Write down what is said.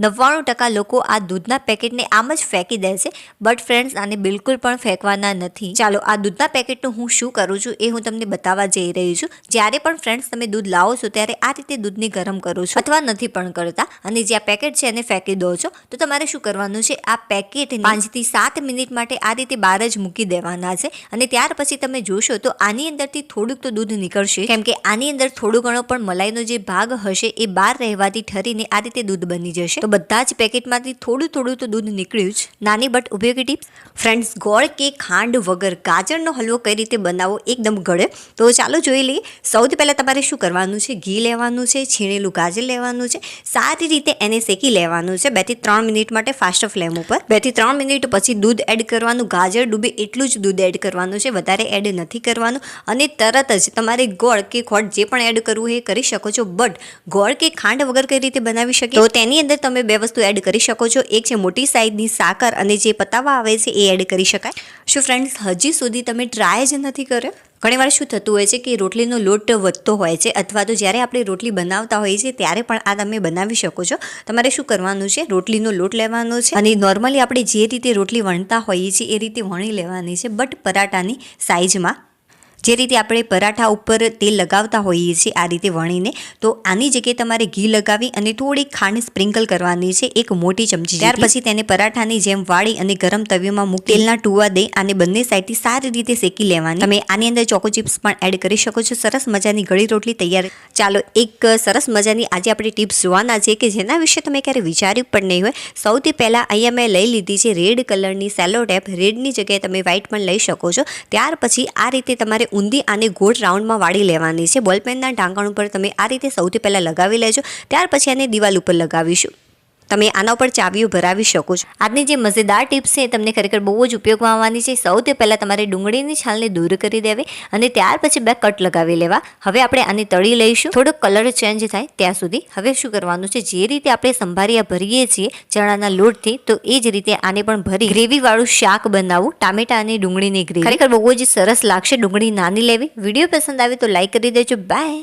નવ્વાણું ટકા લોકો આ દૂધના પેકેટને આમ જ ફેંકી દે છે. બટ ફ્રેન્ડ્સ આને બિલકુલ પણ ફેંકવાના નથી. ચાલો, આ દૂધના પેકેટનું હું શું કરું છું એ હું તમને બતાવવા જઈ રહી છું. જ્યારે પણ ફ્રેન્ડ્સ તમે દૂધ લાવો છો, ત્યારે આ રીતે દૂધને ગરમ કરો છો. અથવા નથી પણ કરતા. અને જે આ પેકેટ છે, એને ફેંકી દો છો. તો તમારે શું કરવાનું છે? આ પેકેટ પાંચથી સાત મિનિટ માટે આ રીતે બહાર જ મૂકી દેવાના છે. અને ત્યાર પછી તમે જોશો તો આની અંદરથી થોડુંક તો દૂધ નીકળશે. કેમ કે આની અંદર થોડું ઘણો પણ મલાઈનો જે ભાગ હશે, એ બહાર રહેવાથી ઠરીને આ રીતે દૂધ બની જશે. તો બધા જ પેકેટમાંથી થોડું થોડું તો દૂધ નીકળ્યું જ. નાની બટ ઉપયોગી ટિપ્સ ફ્રેન્ડ્સ ગોળ કે ખાંડ વગર ગાજરનો હલવો કઈ રીતે બનાવવો એકદમ ગળે. તો ચાલો જોઈ લઈએ. સૌથી પહેલાં તમારે શું કરવાનું છે? ઘી લેવાનું છે, છીણેલું ગાજર લેવાનું છે. સારી રીતે એને શેકી લેવાનું છે. બેથી ત્રણ મિનિટ માટે ફાસ્ટ ફ્લેમ ઉપર. બેથી ત્રણ મિનિટ પછી દૂધ એડ કરવાનું. ગાજર ડૂબે એટલું જ દૂધ એડ કરવાનું છે. વધારે એડ નથી કરવાનું. અને તરત જ તમારે ગોળ કે ખોટ જે પણ એડ કરવું એ કરી શકો છો. બટ ગોળ કે ખાંડ વગર કઈ રીતે બનાવી શકીએ? તો તેની અંદર તમે બે વસ્તુ એડ કરી શકો છો. એક છે મોટી સાઈઝની સાકર અને જે પતાવા આવે છે એ એડ કરી શકાય. શું ફ્રેન્ડ્સ હજી સુધી તમે ટ્રાય જ નથી કર્યો. ઘણીવાર શું થતું હોય છે કે રોટલીનો લોટ વધતો હોય છે અથવા તો જ્યારે આપણે રોટલી બનાવતા હોઈએ છીએ ત્યારે પણ આ તમે બનાવી શકો છો. તમારે શું કરવાનું છે? રોટલીનો લોટ લેવાનો છે અને નોર્મલી આપણે જે રીતે રોટલી વણતા હોઈએ છીએ એ રીતે વણી લેવાની છે બટ પરાટાની સાઇઝમાં જે રીતે આપણે પરાઠા ઉપર તેલ લગાવતા હોઈએ છીએ આ રીતે વણીને તો આની જગ્યાએ તમારે ઘી લગાવી અને થોડી ખાંડ સ્પ્રિંકલ કરવાની છે એક મોટી ચમચી ત્યાર પછી તેને પરાઠાની જેમ વાળી અને ગરમ તવીમાં મૂકી તેલના ટુવા દઈ અને બંને સાઈડથી સારી રીતે શેકી લેવાની. તમે આની અંદર ચોકો ચિપ્સ પણ એડ કરી શકો છો સરસ મજાની ગળી રોટલી તૈયાર. ચાલો એક સરસ મજાની આજે આપણે ટિપ્સ જોવાના છે કે જેના વિશે તમે ક્યારે વિચાર્યું પણ નહીં હોય. સૌથી પહેલાં અહીંયા મેં લઈ લીધી છે રેડ કલરની સેલો ટેપ. રેડની જગ્યાએ તમે વ્હાઇટ પણ લઈ શકો છો. ત્યાર પછી આ રીતે તમારે ઊંધી આને ગોળ રાઉન્ડમાં વાળી લેવાની છે. બોલપેનના ઢાંકણ ઉપર તમે આ રીતે સૌથી પહેલાં લગાવી લેજો. ત્યાર પછી આને દિવાલ ઉપર લગાવીશું. તમે આના ઉપર ચાવીઓ ભરાવી શકો છો. આજની જે મજેદાર ટિપ્સ છે તમને ખરેખર બહુ જ ઉપયોગમાં આવવાની છે. સૌથી પહેલાં તમારે ડુંગળીની છાલને દૂર કરી દેવી અને ત્યાર પછી બે કટ લગાવી લેવા. હવે આપણે આને તળી લઈશું. થોડો કલર ચેન્જ થાય ત્યાં સુધી હવે શું કરવાનું છે? જે રીતે આપણે સંભારિયા ભરીએ છીએ ચણાના લોટથી, તો એ જ રીતે આને પણ ભરી ગ્રેવીવાળું શાક બનાવવું ટામેટા અને ડુંગળીની ગ્રેવી. ખરેખર બહુ જ સરસ લાગશે ડુંગળી નાની લેવી. વીડિયો પસંદ આવે તો લાઈક કરી દેજો. બાય.